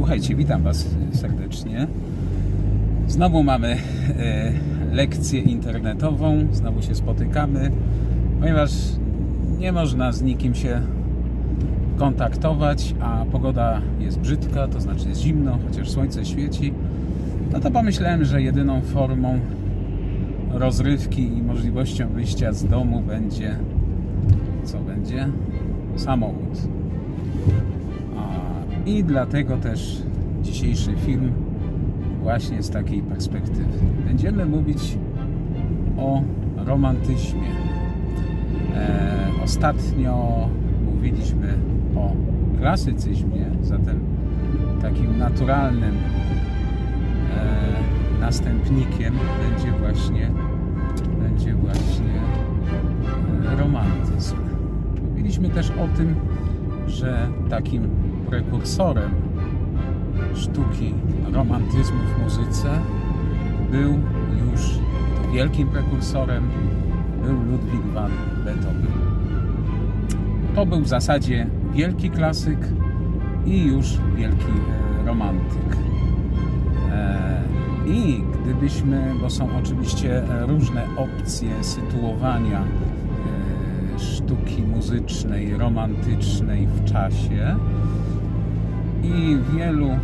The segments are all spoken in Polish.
Słuchajcie, witam Was serdecznie. Znowu mamy e, lekcję internetową, znowu się spotykamy, ponieważ nie można z nikim się kontaktować, a pogoda jest brzydka, to znaczy jest zimno, chociaż słońce świeci. No to pomyślałem, że jedyną formą rozrywki i możliwością wyjścia z domu będzie co będzie? Samochód. I dlatego też dzisiejszy film właśnie z takiej perspektywy. Będziemy mówić o romantyzmie. E, ostatnio mówiliśmy o klasycyzmie, zatem takim naturalnym e, następnikiem będzie właśnie będzie właśnie e, romantyzm. Mówiliśmy też o tym, że takim prekursorem sztuki romantyzmu w muzyce był już, wielkim prekursorem, był Ludwig van Beethoven. To był w zasadzie wielki klasyk i już wielki e, romantyk. E, I gdybyśmy, bo są oczywiście e, różne opcje sytuowania sztuki muzycznej, romantycznej w czasie i wielu e,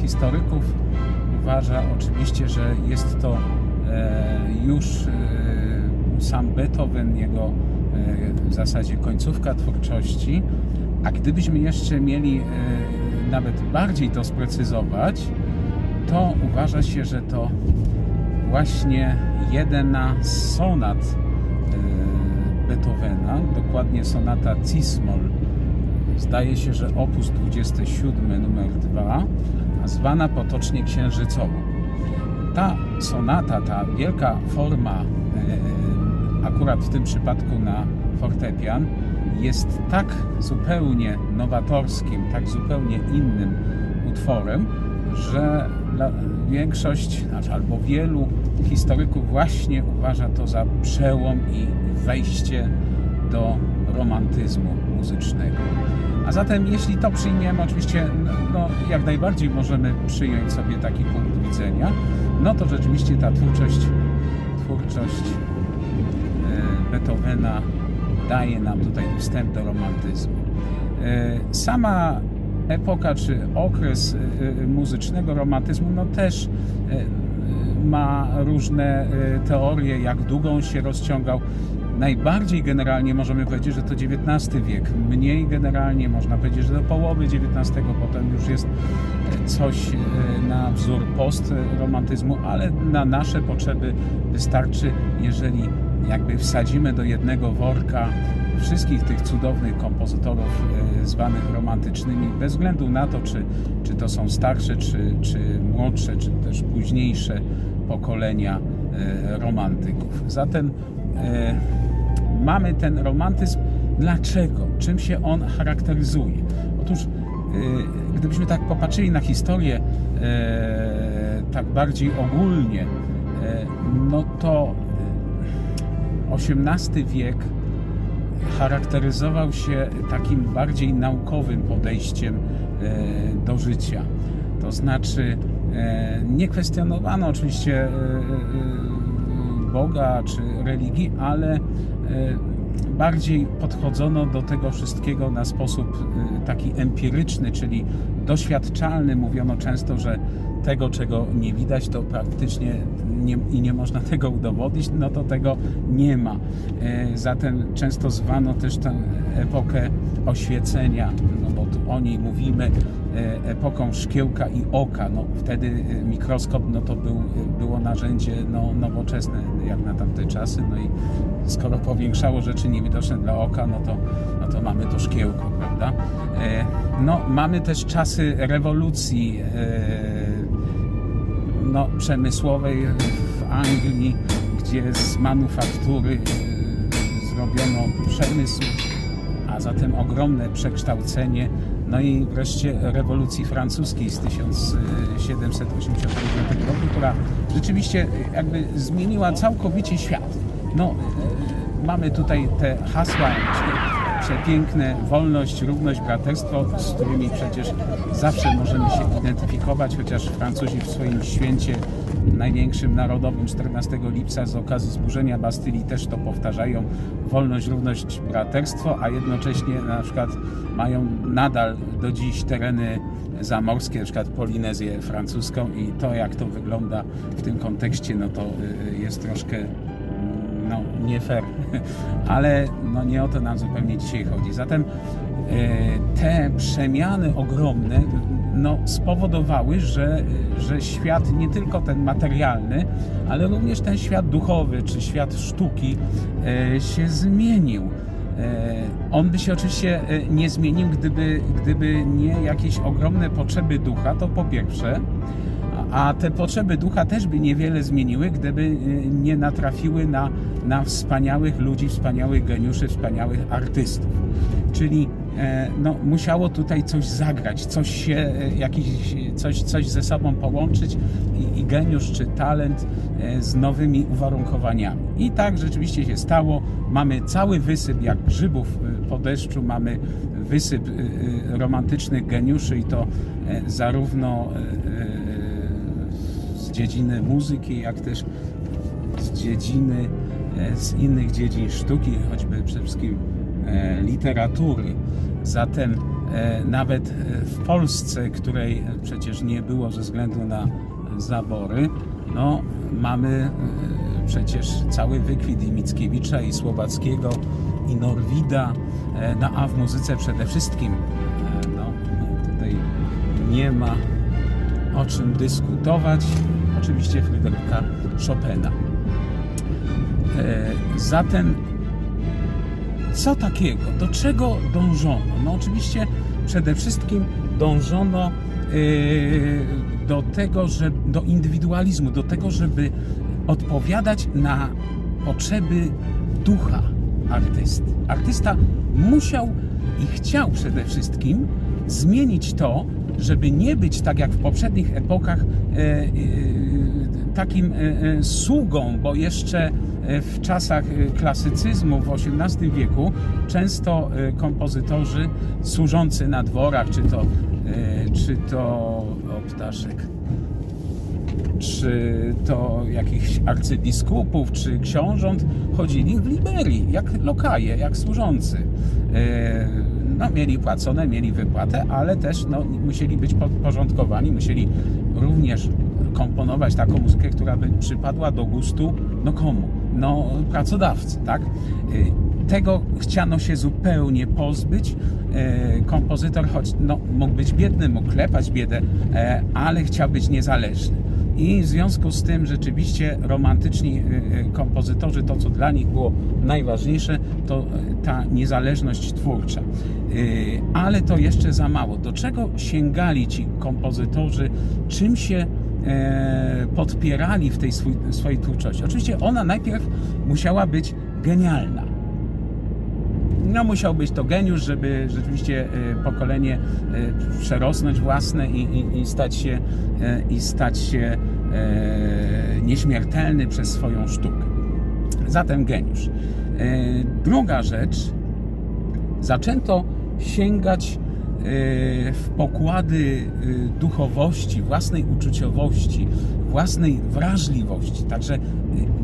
historyków uważa oczywiście, że jest to e, już e, sam Beethoven, jego e, w zasadzie końcówka twórczości, a gdybyśmy jeszcze mieli e, nawet bardziej to sprecyzować, to uważa się, że to właśnie jedna z sonat e, Beethovena, dokładnie sonata Cis-moll, zdaje się, że opus 27 numer 2, a zwana potocznie księżycową. Ta sonata, ta wielka forma, e, akurat w tym przypadku na fortepian, jest tak zupełnie nowatorskim, tak zupełnie innym utworem, że większość, znaczy albo wielu historyków właśnie uważa to za przełom i wejście do romantyzmu muzycznego. A zatem, jeśli to przyjmiemy, oczywiście, no, no, jak najbardziej możemy przyjąć sobie taki punkt widzenia, no to rzeczywiście ta twórczość, twórczość e, Beethovena daje nam tutaj wstęp do romantyzmu. E, Sama epoka czy okres e, muzycznego romantyzmu no też ma różne teorie, jak długo on się rozciągał. Najbardziej generalnie możemy powiedzieć, że to XIX wiek. Mniej generalnie można powiedzieć, że do połowy XIX potem już jest coś e, na wzór postromantyzmu, ale na nasze potrzeby wystarczy, jeżeli jakby wsadzimy do jednego worka wszystkich tych cudownych kompozytorów e, zwanych romantycznymi, bez względu na to, czy, czy to są starsze, czy, czy młodsze, czy też późniejsze pokolenia e, romantyków. Zatem e, mamy ten romantyzm. Dlaczego? Czym się on charakteryzuje? Otóż, e, gdybyśmy tak popatrzyli na historię e, tak bardziej ogólnie, e, no to e, XVIII wiek charakteryzował się takim bardziej naukowym podejściem e, do życia. To znaczy, e, nie kwestionowano oczywiście e, e, Boga czy religii, ale e, bardziej podchodzono do tego wszystkiego na sposób e, taki empiryczny, czyli doświadczalny. Mówiono często, że tego, czego nie widać, to praktycznie nie, i nie można tego udowodnić, no to tego nie ma. E, Zatem często zwano też tę epokę oświecenia, no bo tu o niej mówimy, epoką szkiełka i oka. No, wtedy mikroskop no to był, było narzędzie no, nowoczesne jak na tamte czasy, no i skoro powiększało rzeczy niewidoczne dla oka, no to, no to mamy to szkiełko, prawda? E, No, mamy też czasy rewolucji e, no, przemysłowej w Anglii, gdzie z manufaktury e, zrobiono przemysł, a zatem ogromne przekształcenie. No i wreszcie rewolucji francuskiej z 1789 roku, która rzeczywiście jakby zmieniła całkowicie świat. No, e, mamy tutaj te hasła, przepiękne wolność, równość, braterstwo, z którymi przecież zawsze możemy się identyfikować, chociaż Francuzi w swoim święcie największym narodowym 14 lipca z okazji zburzenia Bastylii też to powtarzają. Wolność, równość, braterstwo, a jednocześnie na przykład mają nadal do dziś tereny zamorskie, na przykład Polinezję francuską i to jak to wygląda w tym kontekście, no to y, jest troszkę no, nie fair, ale no, nie o to nam zupełnie dzisiaj chodzi. Zatem e, te przemiany ogromne no, spowodowały, że, że świat nie tylko ten materialny, ale również ten świat duchowy czy świat sztuki e, się zmienił. E, On by się oczywiście e, nie zmienił, gdyby, gdyby nie jakieś ogromne potrzeby ducha, to po pierwsze, a te potrzeby ducha też by niewiele zmieniły, gdyby nie natrafiły na, na wspaniałych ludzi, wspaniałych geniuszy, wspaniałych artystów. Czyli no, musiało tutaj coś zagrać, coś się, e, jakiś, coś, coś ze sobą połączyć i, i geniusz czy talent e, z nowymi uwarunkowaniami. I tak rzeczywiście się stało. Mamy cały wysyp jak grzybów e, po deszczu, mamy wysyp e, e, romantycznych geniuszy i to e, zarówno e, e, z dziedziny muzyki, jak też z dziedziny, e, z innych dziedzin sztuki, choćby przede wszystkim e, literatury. Zatem e, nawet e, w Polsce, której przecież nie było ze względu na zabory, no mamy e, przecież cały wykwit i Mickiewicza, i Słowackiego, i Norwida, no a w muzyce przede wszystkim, no tutaj nie ma o czym dyskutować. Oczywiście Fryderyka Chopina. Zatem co takiego? Do czego dążono? No oczywiście przede wszystkim dążono e, do tego, że do indywidualizmu, do tego, żeby odpowiadać na potrzeby ducha artysty. Artysta musiał i chciał przede wszystkim zmienić to, żeby nie być tak jak w poprzednich epokach e, e, takim e, e, sługą, bo jeszcze e, w czasach klasycyzmu w XVIII wieku często kompozytorzy służący na dworach, czy to, czy to o ptaszek, czy to jakichś arcybiskupów, czy książąt chodzili w Liberii, jak lokaje, jak służący. No, mieli płacone, mieli wypłatę, ale też no, musieli być podporządkowani, musieli również komponować taką muzykę, która by przypadła do gustu, no komu? No pracodawcy, tak? E, Tego chciano się zupełnie pozbyć. E, Kompozytor, choć no, mógł być biedny, mógł klepać biedę, e, ale chciał być niezależny. I w związku z tym rzeczywiście romantyczni y, y, kompozytorzy, to co dla nich było najważniejsze, to y, ta niezależność twórcza. Y, Ale to jeszcze za mało. Do czego sięgali ci kompozytorzy? Czym się podpierali w tej swój, swojej twórczości? Oczywiście ona najpierw musiała być genialna no musiał być to geniusz, żeby rzeczywiście e, pokolenie e, przerosnąć własne i, i, i stać się, e, i stać się e, nieśmiertelny przez swoją sztukę. Zatem geniusz. E, Druga rzecz, zaczęto sięgać e, w pokłady e, duchowości, własnej uczuciowości, własnej wrażliwości. Także e,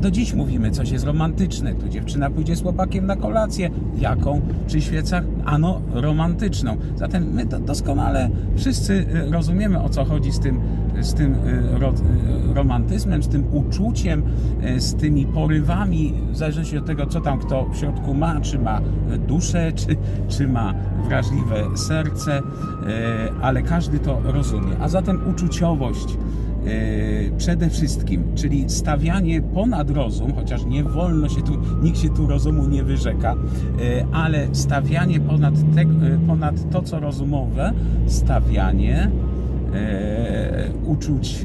do dziś mówimy, coś jest romantyczne. Tu dziewczyna pójdzie z chłopakiem na kolację. Jaką? Przy świecach? Ano, romantyczną. Zatem my doskonale wszyscy e, rozumiemy, o co chodzi z tym, z tym ro, e, romantyzmem, z tym uczuciem, e, z tymi porywami, w zależności od tego, co tam kto w środku ma, czy ma duszę, czy, czy ma wrażliwe serce, ale każdy to rozumie. A zatem uczuciowość przede wszystkim, czyli stawianie ponad rozum, chociaż nie wolno się tu, nikt się tu rozumu nie wyrzeka, ale stawianie ponad, te, ponad to, co rozumowe, stawianie uczuć,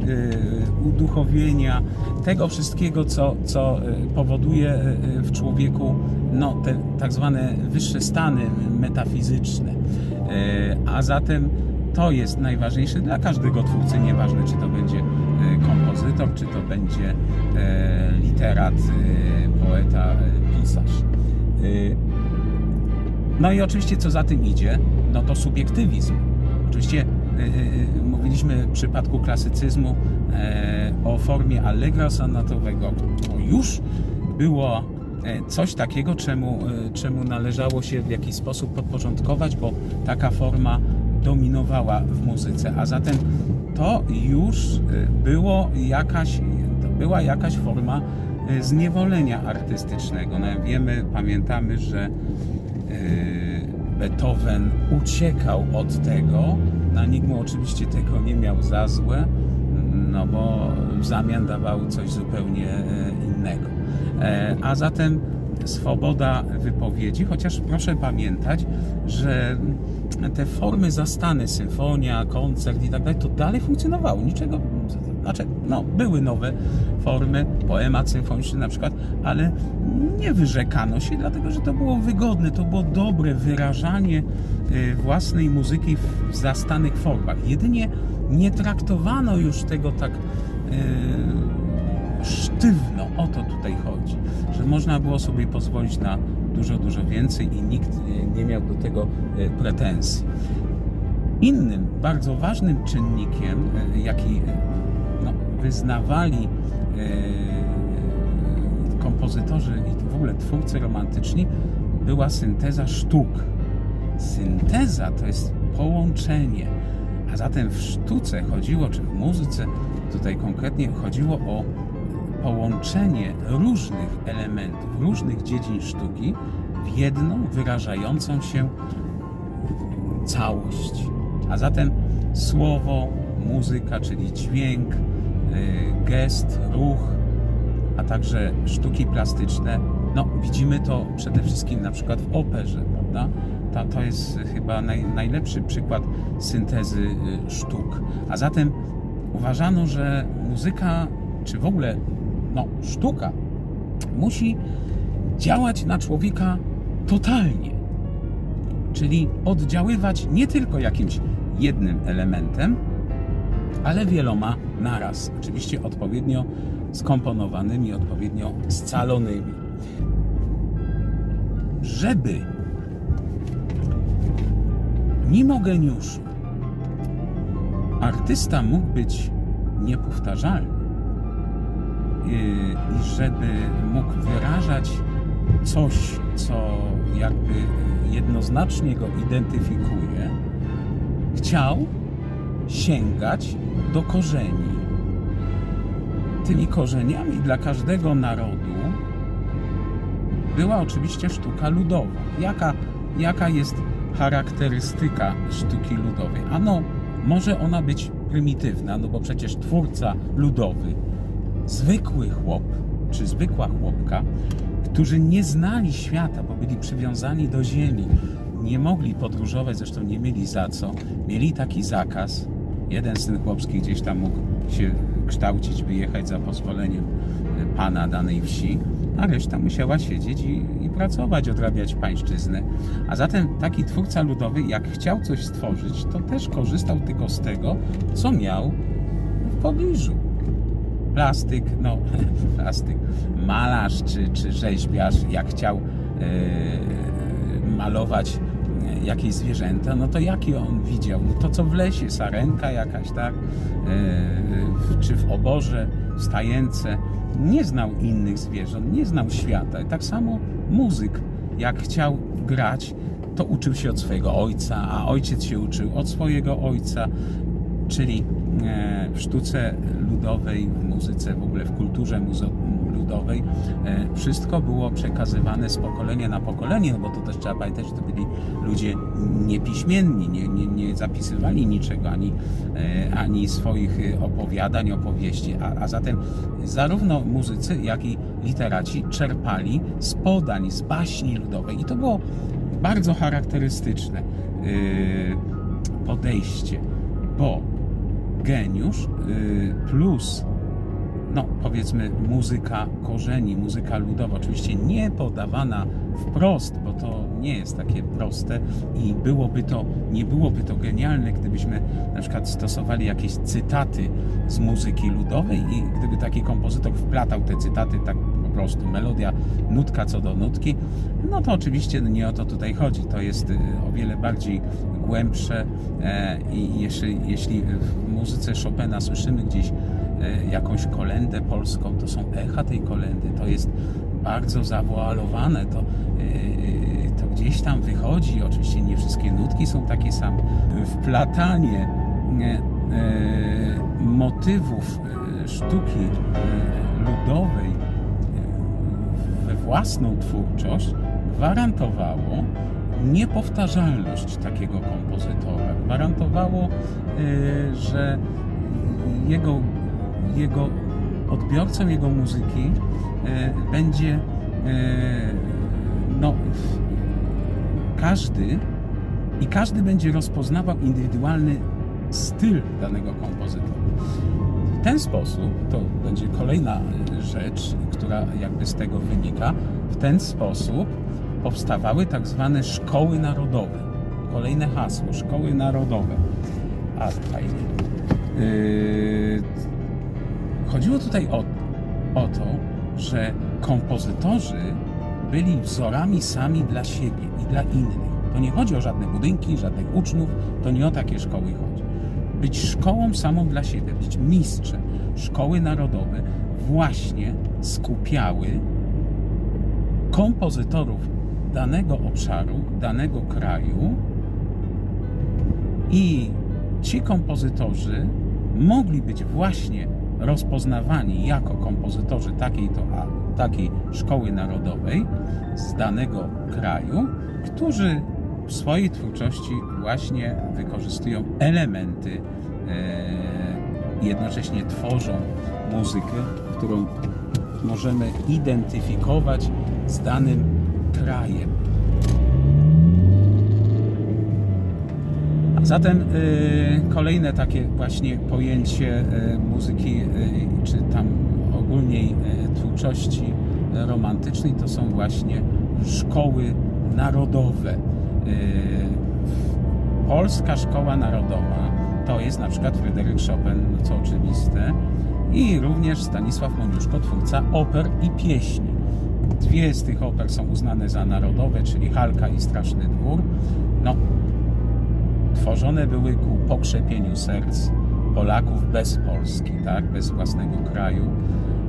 e, uduchowienia, tego wszystkiego, co, co e, powoduje e, w człowieku no, te tak zwane wyższe stany metafizyczne. E, A zatem to jest najważniejsze dla każdego twórcy, nieważne czy to będzie e, kompozytor, czy to będzie e, literat, e, poeta, e, pisarz. E, No i oczywiście co za tym idzie, no to subiektywizm. Oczywiście mówiliśmy w przypadku klasycyzmu e, o formie allegro sonatowego. To już było e, coś takiego, czemu, e, czemu należało się w jakiś sposób podporządkować, bo taka forma dominowała w muzyce, a zatem to już było jakaś, była jakaś forma zniewolenia artystycznego. No, wiemy, pamiętamy, że Beethoven uciekał od tego. Na nikt mu oczywiście tego nie miał za złe, no bo w zamian dawał coś zupełnie e, innego. E, A zatem swoboda wypowiedzi, chociaż proszę pamiętać, że te formy zastane, symfonia, koncert i tak dalej, to dalej funkcjonowało. Niczego, znaczy, no, były nowe formy, poemat symfoniczny na przykład, ale nie wyrzekano się, dlatego że to było wygodne, to było dobre wyrażanie własnej muzyki w zastanych formach. Jedynie nie traktowano już tego tak y, sztywno. O to tutaj chodzi, że można było sobie pozwolić na dużo, dużo więcej i nikt y, nie miał do tego y, pretensji. Innym bardzo ważnym czynnikiem, y, jaki y, no, wyznawali y, kompozytorzy i w ogóle twórcy romantyczni, była synteza sztuk. Synteza to jest połączenie, a zatem w sztuce chodziło, czy w muzyce tutaj konkretnie chodziło o połączenie różnych elementów, różnych dziedzin sztuki w jedną wyrażającą się całość. A zatem słowo, muzyka, czyli dźwięk, y, gest, ruch, a także sztuki plastyczne. No, widzimy to przede wszystkim na przykład w operze, prawda? Ta, to jest chyba naj, najlepszy przykład syntezy y, sztuk. A zatem uważano, że muzyka, czy w ogóle no, sztuka, musi działać na człowieka totalnie. Czyli oddziaływać nie tylko jakimś jednym elementem, ale wieloma naraz. Oczywiście odpowiednio skomponowanymi, odpowiednio scalonymi. Żeby mimo geniuszu artysta mógł być niepowtarzalny yy, i żeby mógł wyrażać coś, co jakby jednoznacznie go identyfikuje, chciał sięgać do korzeni. Tymi korzeniami dla każdego narodu była oczywiście sztuka ludowa. Jaka, jaka jest charakterystyka sztuki ludowej? Ano, może ona być prymitywna, no bo przecież twórca ludowy, zwykły chłop czy zwykła chłopka, którzy nie znali świata, bo byli przywiązani do ziemi, nie mogli podróżować, zresztą nie mieli za co, mieli taki zakaz. Jeden syn chłopski gdzieś tam mógł się kształcić, wyjechać za pozwoleniem pana danej wsi, a reszta musiała siedzieć i, i pracować, odrabiać pańszczyznę. A zatem taki twórca ludowy, jak chciał coś stworzyć, to też korzystał tylko z tego, co miał w pobliżu plastyk, no plastyk, malarz czy, czy rzeźbiarz, jak chciał e, malować jakieś zwierzęta, no to jaki on widział? No to co w lesie, sarenka jakaś, tak? E, czy w oborze, w stajence. Nie znał innych zwierząt, nie znał świata. Tak samo muzyk, jak chciał grać, to uczył się od swojego ojca, a ojciec się uczył od swojego ojca, czyli e, w sztuce ludowej, w muzyce, w ogóle w kulturze ludowej, e, wszystko było przekazywane z pokolenia na pokolenie, no bo to też trzeba pamiętać, że to byli ludzie niepiśmienni, nie, nie, nie zapisywali niczego, ani, e, ani swoich e, opowiadań, opowieści, a, a zatem zarówno muzycy, jak i literaci czerpali z podań, z baśni ludowej. I to było bardzo charakterystyczne podejście, bo geniusz plus no powiedzmy muzyka korzeni, muzyka ludowa, oczywiście nie podawana wprost, bo to nie jest takie proste i byłoby to, nie byłoby to genialne, gdybyśmy na przykład stosowali jakieś cytaty z muzyki ludowej i gdyby taki kompozytor wplatał te cytaty tak prostu melodia, nutka co do nutki, no to oczywiście nie o to tutaj chodzi. To jest y, o wiele bardziej głębsze e, i jeśli, jeśli w muzyce Chopina słyszymy gdzieś jakąś kolendę polską, to są echa tej kolendy, to jest bardzo zawoalowane, to, e, to gdzieś tam wychodzi, oczywiście nie wszystkie nutki są takie same. Wplatanie e, e, motywów e, sztuki e, ludowej e, we własną twórczość gwarantowało niepowtarzalność takiego kompozytora. Gwarantowało, e, że jego, jego odbiorcą jego muzyki e, będzie e, no, każdy i każdy będzie rozpoznawał indywidualny styl danego kompozytora. W ten sposób, to będzie kolejna rzecz, która jakby z tego wynika, w ten sposób powstawały tak zwane szkoły narodowe. Kolejne hasło, szkoły narodowe. A fajnie. Yy, chodziło tutaj o, o to, że kompozytorzy byli wzorami sami dla siebie i dla innych. To nie chodzi o żadne budynki, żadnych uczniów, to nie o takie szkoły chodzi. Być szkołą samą dla siebie, być mistrzem. Szkoły narodowe właśnie skupiały kompozytorów danego obszaru, danego kraju i ci kompozytorzy mogli być właśnie rozpoznawani jako kompozytorzy takiej to a takiej szkoły narodowej z danego kraju, którzy w swojej twórczości właśnie wykorzystują elementy, e, jednocześnie tworzą muzykę, którą możemy identyfikować z danym krajem. Zatem y, kolejne takie właśnie pojęcie y, muzyki, y, czy tam ogólniej y, twórczości romantycznej to są właśnie szkoły narodowe. Polska Szkoła Narodowa to jest na przykład Fryderyk Chopin, no co oczywiste, i również Stanisław Moniuszko, twórca oper i pieśni. Dwie z tych oper są uznane za narodowe, czyli Halka i Straszny Dwór. No, tworzone były ku pokrzepieniu serc Polaków bez Polski, tak, bez własnego kraju,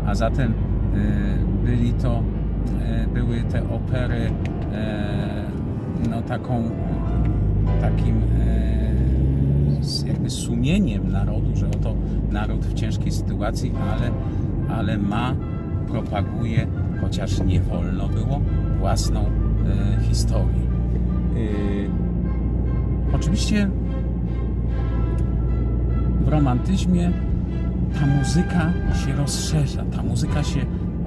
a zatem y, byli to, y, były te opery y, no taką, takim jakby sumieniem narodu, że oto naród w ciężkiej sytuacji, ale, ale ma, propaguje, chociaż nie wolno było, własną historię. Oczywiście w romantyzmie ta muzyka się rozszerza, ta muzyka się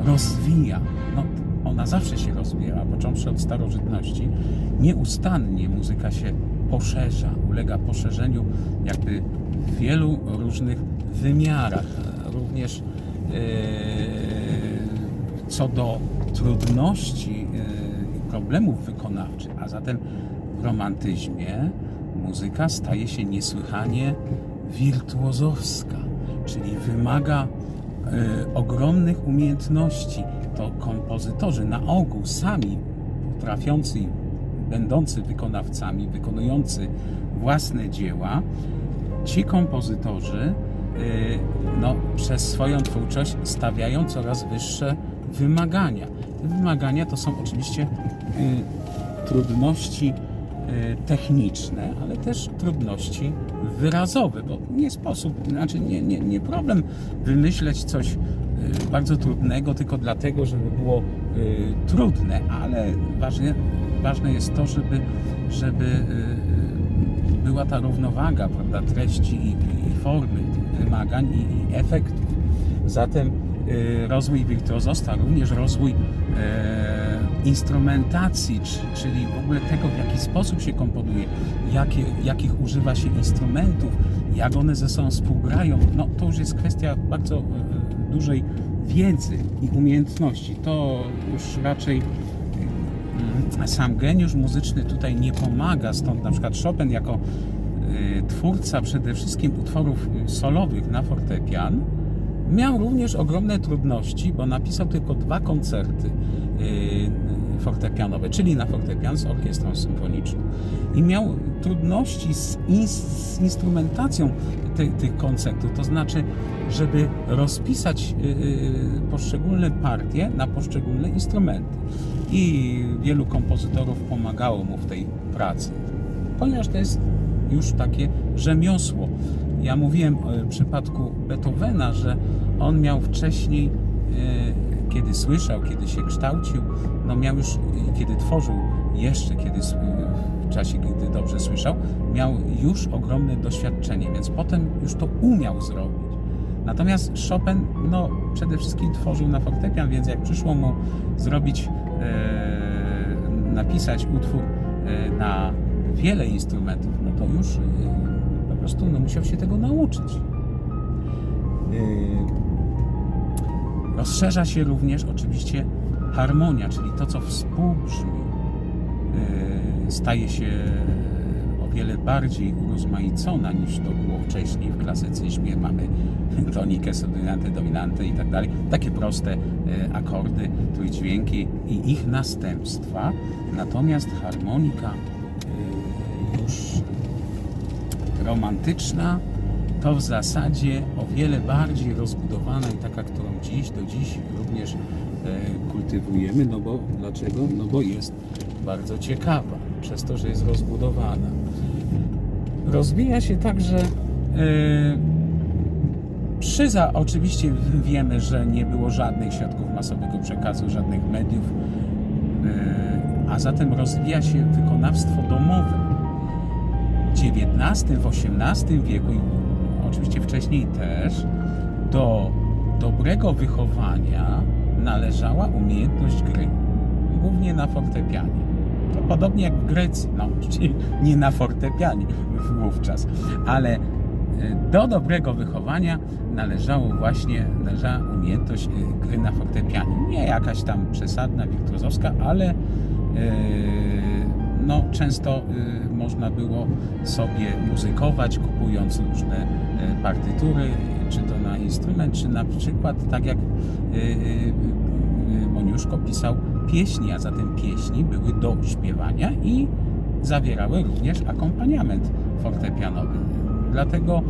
rozwija. No, ona zawsze się rozwija, począwszy od starożytności. Nieustannie muzyka się poszerza, ulega poszerzeniu jakby w wielu różnych wymiarach. Również yy, co do trudności yy, problemów wykonawczych, a zatem w romantyzmie muzyka staje się niesłychanie wirtuozowska, czyli wymaga e, ogromnych umiejętności. To kompozytorzy na ogół sami potrafiący, będący wykonawcami, wykonujący własne dzieła, ci kompozytorzy e, no, przez swoją twórczość stawiają coraz wyższe wymagania. Te wymagania to są oczywiście y, trudności y, techniczne, ale też trudności wyrazowe, bo nie sposób, znaczy nie, nie, nie problem wymyśleć coś y, bardzo trudnego tylko dlatego, żeby było y, trudne, ale ważne, ważne jest to, żeby, żeby y, była ta równowaga prawda, treści i, i formy wymagań i, i efektów. Zatem y, rozwój wirtuozostwa, również rozwój e, instrumentacji, czy, czyli w ogóle tego, w jaki sposób się komponuje, jakie, jakich używa się instrumentów, jak one ze sobą współgrają, no to już jest kwestia bardzo e, dużej wiedzy i umiejętności. To już raczej mm, sam geniusz muzyczny tutaj nie pomaga, stąd na przykład Chopin jako y, twórca przede wszystkim utworów y, solowych na fortepian Miał również ogromne trudności, bo napisał tylko dwa koncerty fortepianowe, czyli na fortepian z orkiestrą symfoniczną. I miał trudności z, in, z instrumentacją ty, tych koncertów, to znaczy, żeby rozpisać yy, poszczególne partie na poszczególne instrumenty. I wielu kompozytorów pomagało mu w tej pracy, ponieważ to jest już takie rzemiosło. Ja mówiłem w przypadku Beethovena, że on miał wcześniej, kiedy słyszał, kiedy się kształcił, no miał już, kiedy tworzył, jeszcze kiedy w czasie, gdy dobrze słyszał, miał już ogromne doświadczenie, więc potem już to umiał zrobić. Natomiast Chopin, no przede wszystkim tworzył na fortepian, więc jak przyszło mu zrobić, e, napisać utwór e, na wiele instrumentów, no to już e, po prostu no, musiał się tego nauczyć. E, Rozszerza się również oczywiście harmonia, czyli to, co współbrzmi, e, staje się o wiele bardziej urozmaicona niż to było wcześniej w klasycyzmie. Mamy tonikę, subdominantę, dominantę i tak dalej. Takie proste e, akordy, trójdźwięki i ich następstwa. Natomiast harmonika e, już romantyczna to w zasadzie o wiele bardziej rozbudowana i taka, którą dziś do dziś również e, kultywujemy. No bo dlaczego? No bo jest bardzo ciekawa, przez to, że jest rozbudowana. Rozwija się także e, Przyza oczywiście wiemy, że nie było żadnych środków masowego przekazu, żadnych mediów, e, a zatem rozwija się wykonawstwo domowe. W XIX, w XVIII wieku i oczywiście wcześniej też do dobrego wychowania należała umiejętność gry, głównie na fortepianie. To podobnie jak w Grecji, no nie na fortepianie wówczas, ale e, do dobrego wychowania należało właśnie, należała umiejętność e, gry na fortepianie. Nie jakaś tam przesadna, wirtuozowska, ale e, no, często e, można było sobie muzykować, kupując różne e, partytury, czy to na instrument, czy na przykład tak jak e, e, Moniuszko pisał pieśni, a zatem pieśni były do śpiewania i zawierały również akompaniament fortepianowy. Dlatego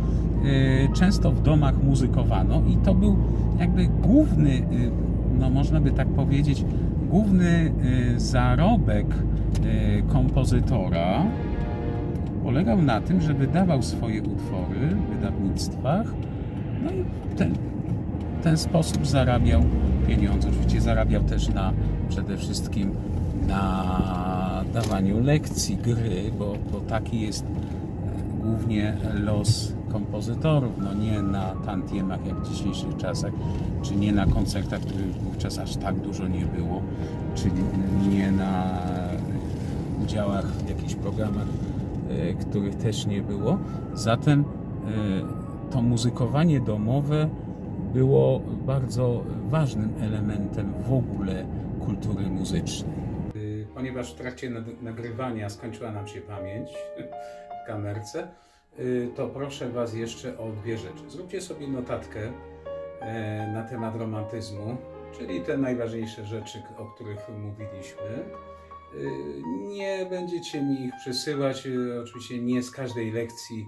y, często w domach muzykowano i to był jakby główny, y, no można by tak powiedzieć, główny y, zarobek y, kompozytora polegał na tym, że wydawał swoje utwory w wydawnictwach, no i w ten, ten sposób zarabiał pieniądze. Oczywiście zarabiał też na przede wszystkim na dawaniu lekcji gry, bo, bo taki jest e, głównie los kompozytorów, no nie na tantiemach jak w dzisiejszych czasach, czy nie na koncertach, których wówczas aż tak dużo nie było, czy nie na udziałach w jakichś programach, e, których też nie było. Zatem e, to muzykowanie domowe było bardzo ważnym elementem w ogóle kultury muzycznej. Ponieważ w trakcie nagrywania skończyła nam się pamięć w kamerce, y, to proszę Was jeszcze o dwie rzeczy. Zróbcie sobie notatkę e, na temat romantyzmu, czyli te najważniejsze rzeczy, o których mówiliśmy. Y, Nie będziecie mi ich przesyłać, y, oczywiście nie z każdej lekcji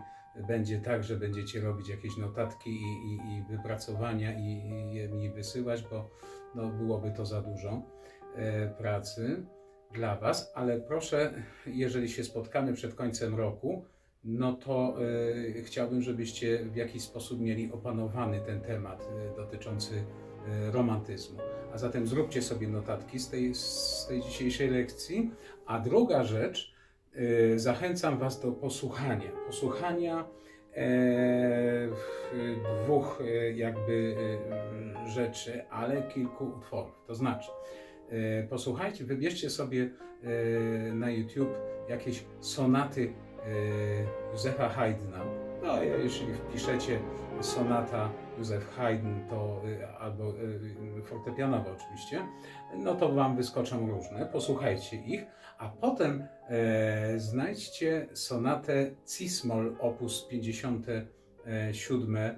będzie tak, że będziecie robić jakieś notatki i, i, i wypracowania i, i je mi wysyłać, bo no, byłoby to za dużo e, pracy dla Was, ale proszę, jeżeli się spotkamy przed końcem roku, no to e, chciałbym, żebyście w jakiś sposób mieli opanowany ten temat e, dotyczący romantyzmu. A zatem zróbcie sobie notatki z tej, z tej dzisiejszej lekcji. A druga rzecz, zachęcam Was do posłuchania. Posłuchania e, dwóch e, jakby e, rzeczy, ale kilku utworów. To znaczy, posłuchajcie, wybierzcie sobie na YouTube jakieś sonaty Józefa Haydna. No, jeśli wpiszecie sonata Józef Haydn, to e, albo e, fortepianowo oczywiście, no to Wam wyskoczą różne. Posłuchajcie ich, a potem e, znajdźcie sonatę Cis-moll op. 57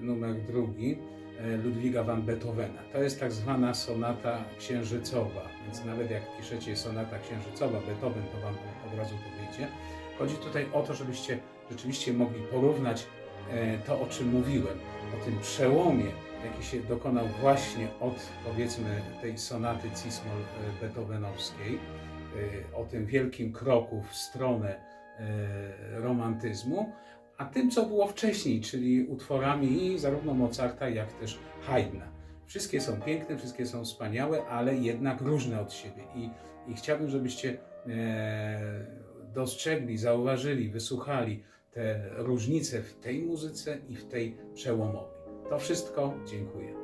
numer drugi e, Ludwiga van Beethovena. To jest tak zwana sonata księżycowa, więc nawet jak piszecie sonata księżycowa Beethoven, to Wam od razu to wyjdzie. Chodzi tutaj o to, żebyście rzeczywiście mogli porównać e, to, o czym mówiłem, o tym przełomie, jaki się dokonał właśnie od, powiedzmy, tej sonaty Cismol beethovenowskiej, e, o tym wielkim kroku w stronę e, romantyzmu, a tym, co było wcześniej, czyli utworami zarówno Mozarta, jak też Haydna. Wszystkie są piękne, wszystkie są wspaniałe, ale jednak różne od siebie. I, i chciałbym, żebyście dostrzegli, zauważyli, wysłuchali te różnice w tej muzyce i w tej przełomowej. To wszystko. Dziękuję.